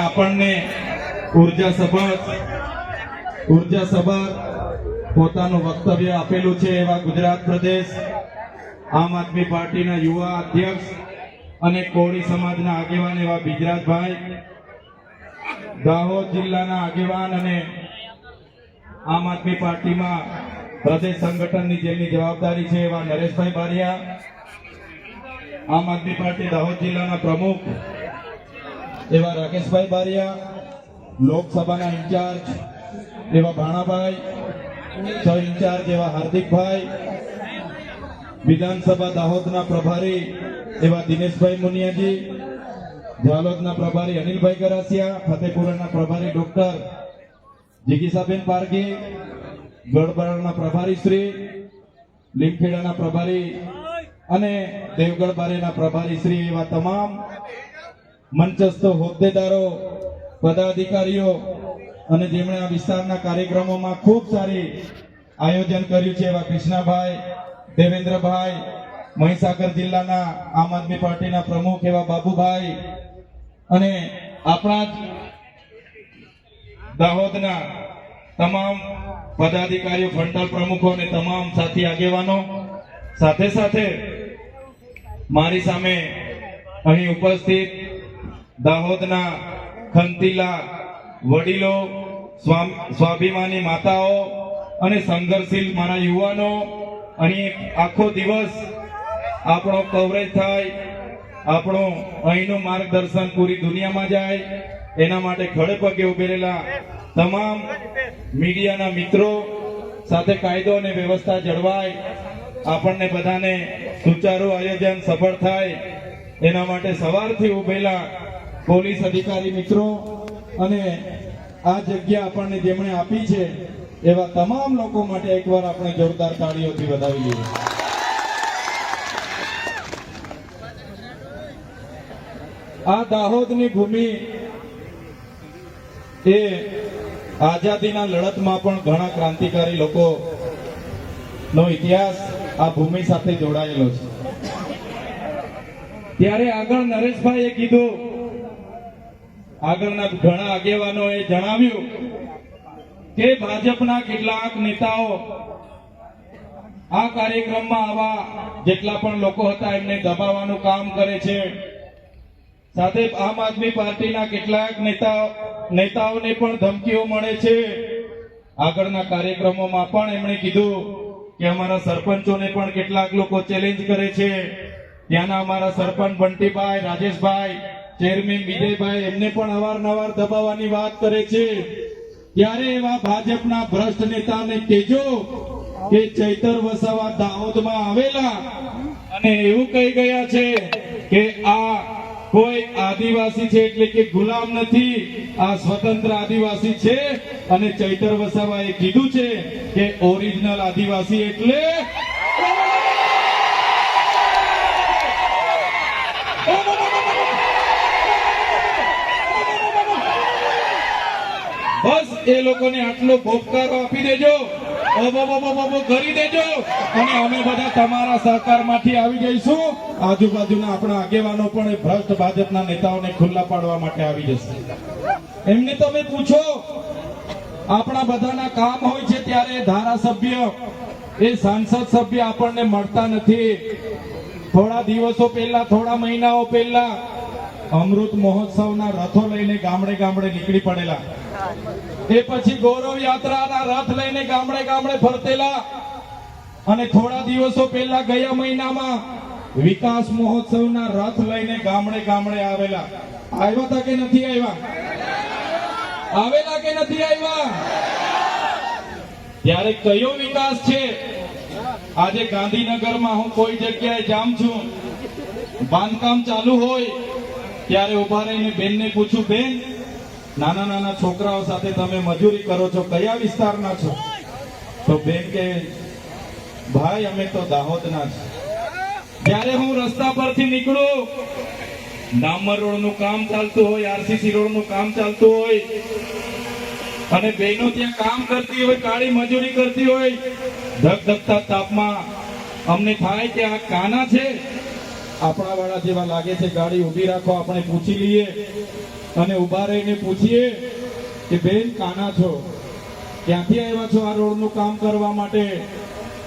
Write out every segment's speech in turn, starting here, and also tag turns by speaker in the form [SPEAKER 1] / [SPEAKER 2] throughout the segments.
[SPEAKER 1] આપણને ઊર્જા સભર ઊર્જા સભર પોતાનું વક્તવ્ય આપેલું છે એવા ગુજરાત પ્રદેશ, આમ આદમી પાર્ટીના યુવા અધ્યક્ષ અને કોળી સમાજના આગેવાન એવા બિજરાજભાઈ, દાહોદ જિલ્લાના આગેવાન અને આમ આદમી પાર્ટીમાં પ્રદેશ સંગઠનની જેમની જવાબદારી છે એવા નરેશભાઈ બારિયા, આમ આદમી પાર્ટી દાહોદ જિલ્લાના પ્રમુખ એવા રાકેશભાઈ બારિયા, લોકસભાના ઇન્ચાર્જ, એવા ભાણાભાઈ સૌ ઇન્ચાર્જ એવા હાર્દિકભાઈ, વિધાનસભા દાહોદના પ્રભારી એવા દિનેશભાઈ મુનિયાજી, જાલોદના પ્રભારી અનિલભાઈ ગરાસિયા, ફતેપુરાના પ્રભારી ડોક્ટર જીગીસાબેન પારગી ગઢબારાના પ્રભારી શ્રી, લીમખેડાના પ્રભારી અને દેવગઢ બારેના પ્રભારી શ્રી એવા તમામ મંચસ્થ હોદ્દેદારો, પદાધિકારીઓ અને જેમણે આ વિસ્તારના કાર્યક્રમોમાં ખૂબ સારી આયોજન કર્યું છે એવા કૃષ્ણાભાઈ, દેવેન્દ્રભાઈ, મહીસાગર જિલ્લાના આમ આદમી પાર્ટીના પ્રમુખ એવા બાબુભાઈ અને આપણા જ દાહોદના તમામ પદાધિકારીઓ ફંટલ પ્રમુખો અને તમામ સાથી આગેવાનો. સાથે સાથે મારી સામે અહીં ઉપસ્થિત દાહોદના ખંતીલા વડીલો સ્વાભિમાની માતાઓ અને સંઘર્ષશીલ મારા યુવાનો, અહીં આખો દિવસ આપણો કવરેજ થાય, આપણો અહીંનું માર્ગદર્શન પૂરી દુનિયામાં જાય, એના માટે ખડે પગે ઉભેરેલા તમામ મીડિયાના મિત્રો સાથે કાયદો અને વ્યવસ્થા જળવાય, આપણને બધાને સુચારુ આયોજન સફળ થાય, એના માટે સવારથી ઉભેલા પોલીસ અધિકારી મિત્રો, અને આ જગ્યા આપણને જેમણે આપી છે, એવા તમામ લોકો માટે એકવાર આપણે જોરદાર તાળીઓથી વધાવી લઈએ. આ દાહોદની ભૂમિ એ આઝાદીના લડતમાં પણ ઘણા ક્રાંતિકારી લોકો નો ઇતિહાસ આ ભૂમિ સાથે જોડાયેલો છે. ત્યારે આગળ નરેશભાઈએ કીધું આગળના ઘણા આગેવાનોએ જણાવ્યું કે ભાજપના કેટલાક નેતાઓ આ કાર્યક્રમમાં આવા જેટલા પણ લોકો હતા, એમને દબાવવાનું કામ કરે છે. સાથે આમ આદમી પાર્ટીના કેટલાક નેતા, નેતાઓને પણ ધમકીઓ મળે છે. આગળના કાર્યક્રમોમાં પણ એમણે કીધું કે અમારા સરપંચોને પણ કેટલાક લોકો ચેલેન્જ કરે છે. ત્યાંના અમારા સરપંચ બંટીભાઈ, રાજેશભાઈ ચેરમેન વિજયભાઈ એમને પણ અવારનવાર દબાવવાની વાત કરે છે. ત્યારે એવા ભાજપના ભ્રષ્ટ નેતાને કેજો કે ચૈતર વસાવા દાહોદમાં આવેલા. અને એવું કહી ગયા છે કે આ કોઈ આદિવાસી છે એટલે કે ગુલામ નથી. આ સ્વતંત્ર આદિવાસી છે. અને ચૈતર વસાવાએ કીધું છે કે ઓરિજિનલ આદિવાસી એટલે બસ એ લોકોને આટલો ભોગકારો આપી દેજો. કરી દેજો. અને અમે બધા તમારા સહકારમાંથી આવી જઈશું. આજુબાજુના આપણા આગેવાનો પણ ભ્રષ્ટ ભાજપના નેતાઓને ખુલ્લા પાડવા માટે આવી જશે. એમને તમે પૂછો. આપણા બધાના કામ હોય છે ત્યારે ધારાસભ્ય, એ સાંસદ સભ્ય આપણને મળતા નથી. થોડા દિવસો પહેલા, થોડા મહિનાઓ પહેલા અમૃત મહોત્સવના રથો લઈને ગામડે ગામડે નીકળી પડેલા. એ પછી ગૌરવ યાત્રાના રથ લઈને ગામડે ગામડે ફરતેલા. અને થોડા દિવસો પહેલા ગયા મહિનામાં વિકાસ મહોત્સવના રથ લઈને ગામડે ગામડે આવેલા. આવ્યા હતા કે નથી આવ્યા? આવેલા કે નથી આવ્યા? ત્યારે કયો વિકાસ છે? આજે ગાંધીનગરમાં હું કોઈ જગ્યાએ જામ છું. બાંધકામ ચાલુ હોય, ત્યારે ઊભા રહીને બેનને પૂછું, બેન નાના નાના છોકરાઓ સાથે તમે મજૂરી કરો છો, કયા વિસ્તારના છો? તો બેન કે, ભાઈ, અમે તો દાહોદના છે જ્યારે હું રસ્તા પરથી નીકળું, ડામર રોડનું કામ ચાલતું હોય, આરસીસી રોડનું કામ ચાલતું હોય, અને બહેનો ત્યાં કામ કરતી હોય, કાળી મજૂરી કરતી હોય ધક ધકતા તાપમાં અમને થાય કે આ કાના છે? આપણા વાળા જેવા લાગે છે, ગાડી ઊભી રાખો, આપણે પૂછી લઈએ. અને ઊભા રહીને પૂછીએ કે, બેન, કાના છો? ક્યાંથી આવ્યા છો આ રોડનું કામ કરવા માટે?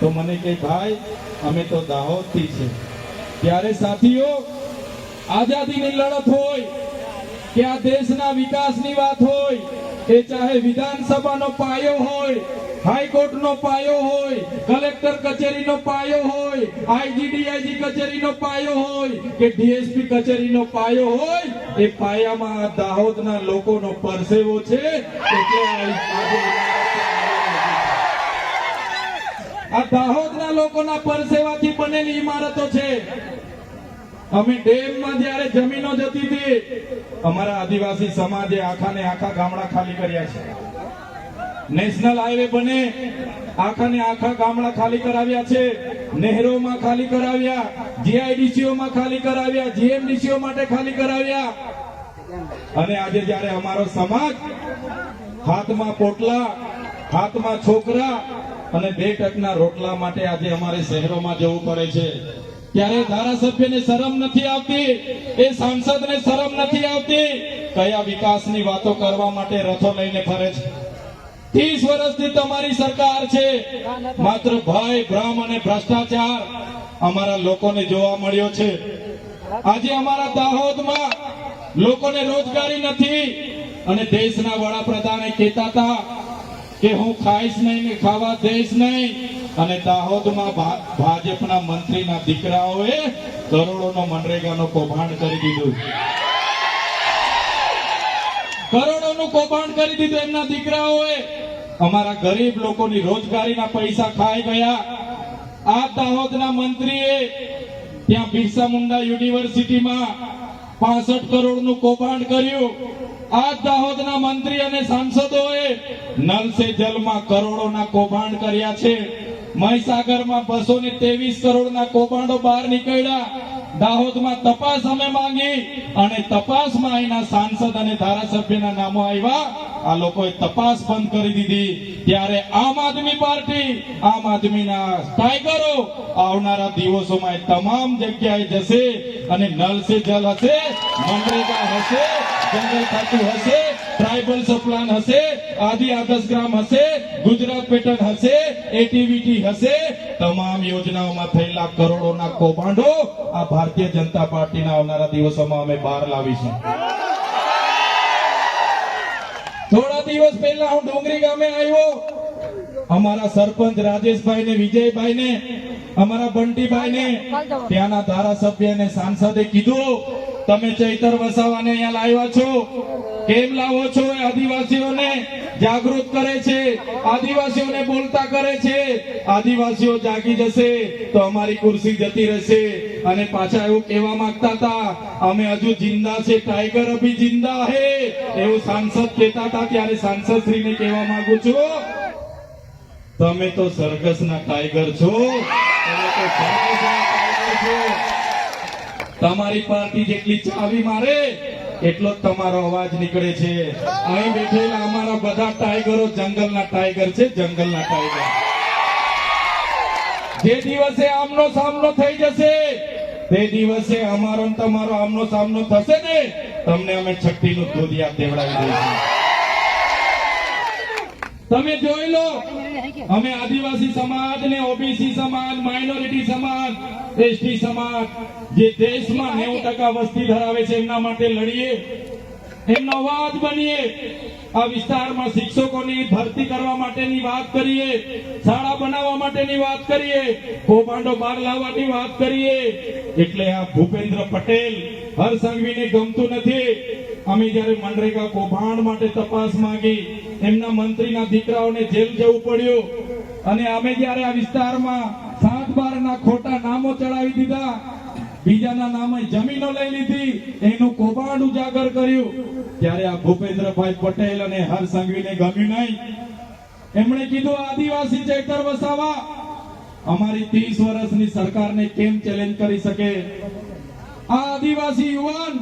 [SPEAKER 1] તો મને કે ભાઈ, અમે તો દાહોદથી છે. ત્યારે સાથીઓ, આઝાદીની લડત હોય કે આ દેશના વિકાસની વાત હોય એ ચાહે વિધાનસભાનો પાયો હોય હાઈકોર્ટનો પાયો હોય, કલેક્ટર કચેરીનો પાયો હોય આઈજીડીઆઈજી કચેરીનો પાયો હોય કે ડીએસપી કચેરીનો પાયો હોય, એ પાયામાં આ દાહોદના લોકોનો પરસેવો છે, એટલે આ દાહોદના લોકોના પરસેવાથી બનેલી ઇમારતો છે. અમે ડેમમાં જ્યારે જમીનો જતી હતી, અમારા આદિવાસી સમાજે આખા ને આખા ગામડા ખાલી કર્યા છે. નેશનલ હાઈવે બને. આખા ને આખા ગામડા ખાલી કરાવ્યા છે. નહેરોમાં ખાલી કરાવ્યા. જીઆઈડીસીઓ માં ખાલી કરાવ્યા. જીએમડીસીઓ માટે ખાલી કરાવ્યા. અને આજે જ્યારે અમારો સમાજ હાથમાં પોટલા, હાથમાં છોકરા અને બે ટકના રોટલા માટે આજે અમારે શહેરોમાં જવું પડે છે. ત્યારે ધારાસભ્યને શરમ નથી આવતી. એ સાંસદને શરમ નથી આવતી. કયા વિકાસની વાતો કરવા માટે રથો લઈને ફરે છે? ત્રીસ વર્ષથી તમારી સરકાર છે. માત્ર ભય ભ્રમ અને ભ્રષ્ટાચાર અમારા લોકોને જોવા મળ્યો છે. આજે અમારા દાહોદમાં લોકોને રોજગારી નથી અને દેશના વડાપ્રધાને કહેતા હતા કે હું ખાઈશ નહીં ને ખાવા દઈશ નહીં. અને દાહોદમાં ભાજપના મંત્રીના દીકરાઓએ કરોડોનો મનરેગાનો કૌભાંડ કરી દીધું. કરોડોનું કૌભાંડ કરી દીધું એમના દીકરાઓએ. અમારા ગરીબ લોકોની રોજગારીના પૈસા ખાઈ ગયા. આ દાહોદના મંત્રીએ ત્યાં બિરસા મુંડા યુનિવર્સિટીમાં પાસઠ કરોડનું કૌભાંડ કર્યું. આ દાહોદના મંત્રી અને સાંસદોએ નલ જલમાં કરોડોના કૌભાંડ કર્યા છે. મહીસાગરમાં બસો ને ત્રેવીસ કરોડના કૌભાંડો બહાર નીકળ્યા. દાહોદમાં તપાસ અમે માંગી અને તપાસમાં અહીંના સાંસદ અને ધારાસભ્યના નામો આવ્યા. આ લોકોએ તપાસ બંધ કરી દીધી. ત્યારે આમ આદમી પાર્ટી, આમ આદમીના ટાઈગરો આવનારા દિવસોમાં તમામ જગ્યાએ જશે અને નલ સે જલ હશે, મનરેગા હશે, જંગલ ખાતું હશે, ટ્રાઇબલ સપ્લાન હશે, આદિ આદર્શ ગ્રામ હશે, ગુજરાત પેટર્ન હશે એટીવીટી હશે, તમામ યોજનાઓમાં થયેલા કરોડોના કૌભાંડો આ ભારતીય જનતા પાર્ટીના આવનારા દિવસોમાં અમે બહાર લાવીશું. દિવસ પહેલા હું ડુંગરી ગામે આવ્યો. અમારા સરપંચ રાજેશભાઈ ને વિજયભાઈ ને અમારા બંટીભાઈ ને ત્યાંના ધારાસભ્ય ને સાંસદે કીધું તમે ચૈતર વસાવાને અહીંયા લાવ્યા છો? કેમ લાવો છો એ આદિવાસીઓને? જાગૃત કરે છે. આદિવાસીઓને બોલતા કરે છે. આદિવાસીઓ જાગી જશે તો અમારી કુર્સી જતી રહેશે. અને પાછા એવું કહેવા માંગતા હતા, અમે હજુ જિંદા છે, ટાઈગર અભી જિંદા હે. એવું સાંસદ કહેતા હતા, ત્યારે સાંસદ શ્રીને કહેવા માંગુ છું, તમે તો સરઘસના ટાઈગર છો. તમે તો તમારી પાર્ટી જેટલી ચાવી મારે, એટલો તમારો અવાજ નીકળે છે. અહીં બેઠેલા અમારા બધા ટાઈગરો જંગલના ટાઈગર છે, જંગલના ટાઈગર. જે દિવસે આમનો સામનો થઈ જશે, તે દિવસે અમારો તમારો આમનો સામનો થશે ને, તમને અમે છઠ્ઠીનું દૂધિયા દેવડાવી દઈશું. તમે જોઈ લો, અમે આદિવાસી સમાજ ને ઓબીસી સમાજ માઇનોરિટી સમાજ એસટી સમાજ જે દેશમાં નેવું ટકા વસ્તી ધરાવે છે એમના માટે લડીએ. એમનો અવાજ બનીએ. આ વિસ્તારમાં શિક્ષકોની ભરતી કરવા માટેની વાત કરીએ. શાળા બનાવવા માટેની વાત કરીએ. કૌભાંડો બહાર લાવવાની વાત કરીએ. એટલે આ ભૂપેન્દ્ર પટેલ હરસંઘવીને ગમતું નથી. અમે જ્યારે મનરેગા કૌભાંડ માટે તપાસ માંગી એમના મંત્રીના દીકરાઓને જેલ જવું પડ્યું. અને અમે જ્યારે આ વિસ્તારમાં સાત બારના ખોટા નામો ચડાવી દીધા. બીજાના નામે જમીનો લઈ લીધી. એનું કૌભાંડ ઉજાગર કર્યું. ત્યારે આ ભૂપેન્દ્રભાઈ પટેલ અને હરસંઘવીને ગમ્યું નહીં. એમણે કીધું, આદિવાસી ચેતર વસાવા. અમારી ત્રીસ વર્ષની સરકારને કેમ ચેલેન્જ કરી શકે? આ આદિવાસી યુવાન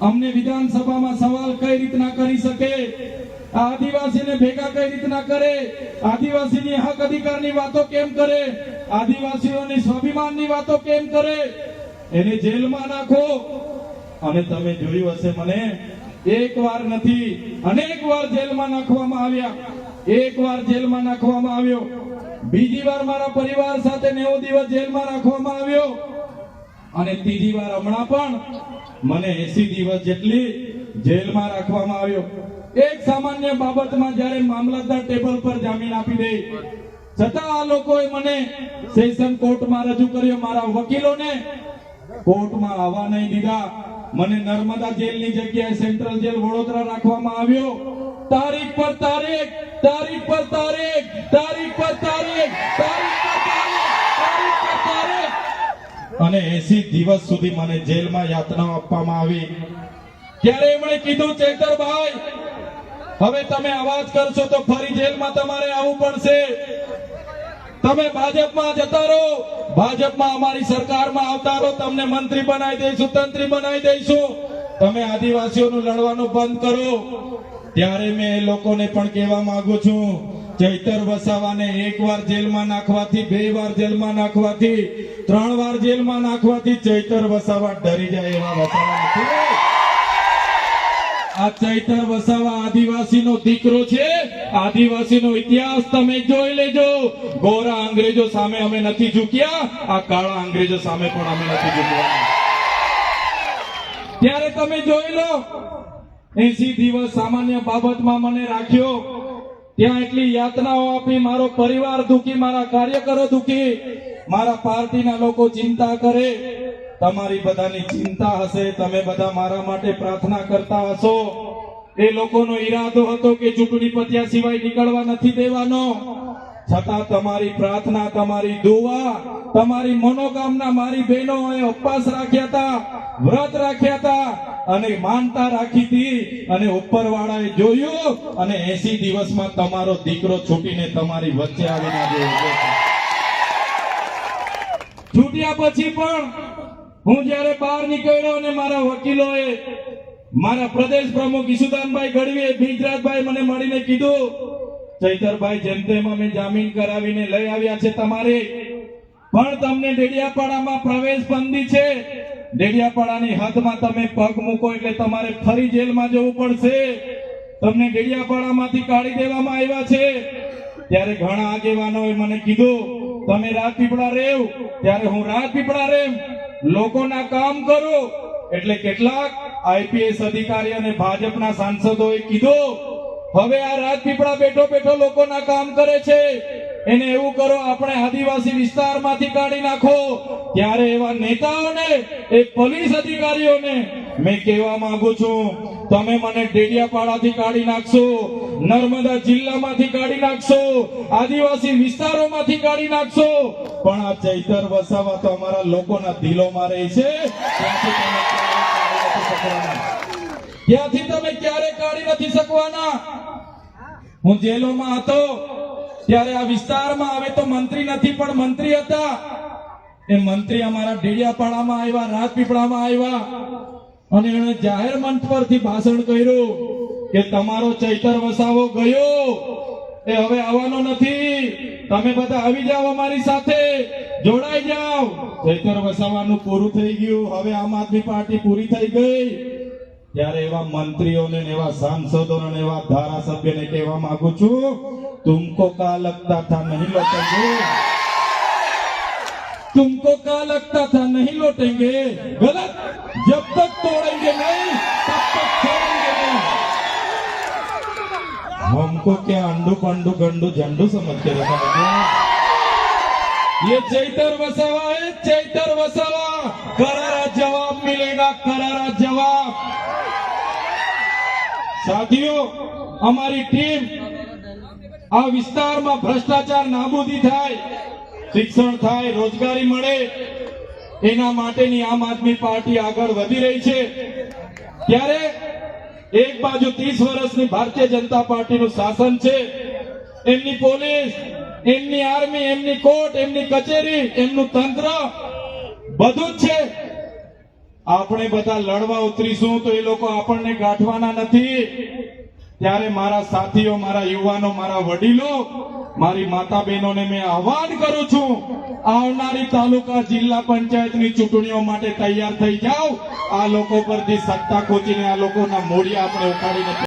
[SPEAKER 1] અમને વિધાનસભામાં સવાલ કઈ રીતના કરી શકે? આદિવાસીને ભેગા કઈ રીતના કરે? આદિવાસીની હક અધિકારની વાતો કેમ કરે? આદિવાસીઓની સ્વાભિમાનની વાતો કેમ કરે? એને જેલમાં નાખો. અને તમે જોયું હશે મને, એક વાર નથી, અનેક વાર જેલમાં નાખવામાં આવ્યા. એક વાર જેલમાં નાખવામાં આવ્યો. બીજી વાર મારા પરિવાર સાથે નેવો દિવસ જેલમાં રાખવામાં આવ્યો. અને ત્રીજી વાર હમણાં પણ મને એસી દિવસ જેટલી જેલમાં રાખવામાં આવ્યો. એક સામાન્ય બાબતમાં જ્યારે મામલતદાર ટેબલ પર જામીન આપી દે છતાં આ લોકોએ મને સેશન કોર્ટમાં રજૂ કર્યો મારા વકીલોને. કોર્ટમાં આવવા નહીં દીધા. મને નર્મદા જેલની જગ્યાએ સેન્ટ્રલ જેલ વડોદરા રાખવામાં આવ્યો. તારીખ પર તારીખ તારીખ પર તારીખ તારીખ પર તારીખ તારીખ પર તારીખ પર તારીખ. અને 80 દિવસ સુધી મને જેલમાં યાતના આપવામાં આવી. ત્યારે એમણે કીધું, ચેતરભાઈ, હવે તમે અવાજ કરશો તો ફરી જેલમાં તમારે આવવું પડશે. તમે ભાજપમાં જતા રહો. ભાજપમાં અમારી સરકારમાં આવતા રહો. તમને મંત્રી બનાવી દઈશું, તંત્રી બનાવી દઈશું. તમે આદિવાસીઓનું લડવાનું બંધ કરો. ત્યારે મેં એ લોકોને પણ કહેવા માંગુ છું, ચૈતર વસાવાને એક વાર જેલમાં નાખવાથી, બે વાર જેલમાં નાખવાથી, ત્રણ વાર જેલમાં નાખવાથી ચૈતર વસાવા ડરી જાય એવા વસાવા નથી આ ચૈતર વસાવા આદિવાસીનો દીકરો છે. આદિવાસીનો ઇતિહાસ તમે જોઈ લેજો. ગોરા અંગ્રેજો સામે અમે નથી ઝૂક્યા. આ કાળા અંગ્રેજો સામે પણ અમે નથી ઝૂક્યા. ત્યારે તમે જોઈ લો એસી દિવસ સામાન્ય બાબતમાં મને રાખ્યો. ત્યાં એટલી યાતનાઓ આપી, મારો પરિવાર દુખી, મારા કાર્યકરો દુખી. મારા પાર્ટીના લોકો ચિંતા કરે. તમારી બધાની ચિંતા હશે, તમે બધા મારા માટે પ્રાર્થના કરતા હશો. એ લોકોનો ઈરાદો હતો કે ચૂંટણી પત્યા સિવાય નીકળવા નથી દેવાનો. છતાં તમારી પ્રાર્થના, તમારી દુવા તમારી મનોકામના મારી બહેનોએ ઉપવાસ રાખ્યા હતા, વ્રત રાખ્યા હતા અને માનતા રાખી હતી અને ઉપરવાળાએ જોયું અને એસી દિવસમાં તમારો દીકરો છૂટીને તમારી વચ્ચે આવીને છૂટ્યા પછી પણ હું જ્યારે બહાર નીકળ્યો અને મારા વકીલોએ મારા પ્રદેશ પ્રમુખ ઈશુદાનભાઈ ગઢવીએ, ભીજરાજભાઈ મને મળીને કીધું, ચૈતરભાઈ, જેમ તેમ અમે જામીન કરાવીને લઈ આવ્યા છે તમારે. પણ તમને ડેડિયાપાડામાં પ્રવેશ બંધી છે. ડેડિયાપાડાની હદમાં તમે પગ મૂકો એટલે તમારે ફરી જેલમાં જવું પડશે. તમને ડેડિયાપાડામાંથી કાઢી દેવામાં આવ્યા છે. ત્યારે ઘણા આગેવાનોએ મને કીધું, તમે રાજપીપળા રેવ. ત્યારે હું રાજપીપળા રેમ લોકોના કામ કરો. એટલે કેટલાક આઈપીએસ અધિકારી અને ભાજપના સાંસદોએ કીધું, હવે આ રાજપીપળા બેઠો બેઠો લોકોના કામ કરે છે. એને એવું કરો, આપણે આદિવાસી વિસ્તારમાંથી કાઢી નાખો. ત્યારે એવા નેતાઓને, એ પોલીસ અધિકારીઓને મેં કહેવા માંગુ છું તમે મને ડેડિયાપાડાથી કાઢી નાખશો, નર્મદા જિલ્લામાંથી કાઢી નાખશો, આદિવાસી વિસ્તારોમાંથી કાઢી નાખશો. પણ આ ચૈતર વસાવા તો અમારા લોકોના દિલોમાં રહે છે. ત્યાંથી તમે ક્યારે કાઢી નથી શકવાના. ત્યાંથી તમે ક્યારે કાઢી નથી શકવાના. હું જેલોમાં હતો, ત્યારે આ વિસ્તારમાં આવે તો મંત્રી નથી, પણ મંત્રી હતા. એ મંત્રી અમારા ડેડિયાપાડામાં આવ્યા, રાજપીપળામાં આવ્યા. અને એણે જાહેર મંચ પરથી ભાષણ કર્યું કે તમારો ચૈતર વસાવો ગયો. એ હવે આવવાનો નથી. તમે બધા આવી જાઓ અમારી સાથે. જોડાઈ જાઓ. ચૈતર વસાવાનું પૂરું થઈ ગયું. હવે આમ આદમી પાર્ટી પૂરી થઈ ગઈ. ત્યારે એવા મંત્રીઓને એવા સાંસદોને એવા ધારાસભ્યને કહેવા માંગુ છું, તુમકો કા લગતા થા નહીં લગતા तुमको क्या लगता था नहीं लौटेंगे गलत जब तक तोड़ेंगे नहीं तब तक छोड़ेंगे नहीं हमको क्या अंडू पंडू गंडू झंडू समझ के रखा है ये चैतर वसावा है चैतर वसावा करारा जवाब मिलेगा करारा जवाब સાથીઓ અમારી ટીમ આ વિસ્તારમાં ભ્રષ્ટાચાર નાબૂદી થાય શિક્ષણ થાય રોજગારી મળે એના માટેની આમ આદમી પાર્ટી આગળ વધી રહી છે. ત્યારે એક બાજુ ત્રીસ વર્ષની ભારતીય જનતા પાર્ટીનું શાસન છે. એમની પોલીસ, એમની આર્મી, એમની કોર્ટ, એમની કચેરી, એમનું તંત્ર બધું જ છે. આપણે બધા લડવા ઉતરીશું તો એ લોકો આપણને ગાંઠવાના નથી. ત્યારે મારા સાથીઓ, મારા યુવાનો, મારા વડીલો મારી માતા બહેનોને મેં આહવાન કરું છું, આવનારી તાલુકા જિલ્લા પંચાયતની ચૂંટણીઓ માટે તૈયાર થઈ જાઓ. આ લોકો પરથી સત્તા ખોચીને આ લોકોના મોડિયા આપણે ઉખાડીને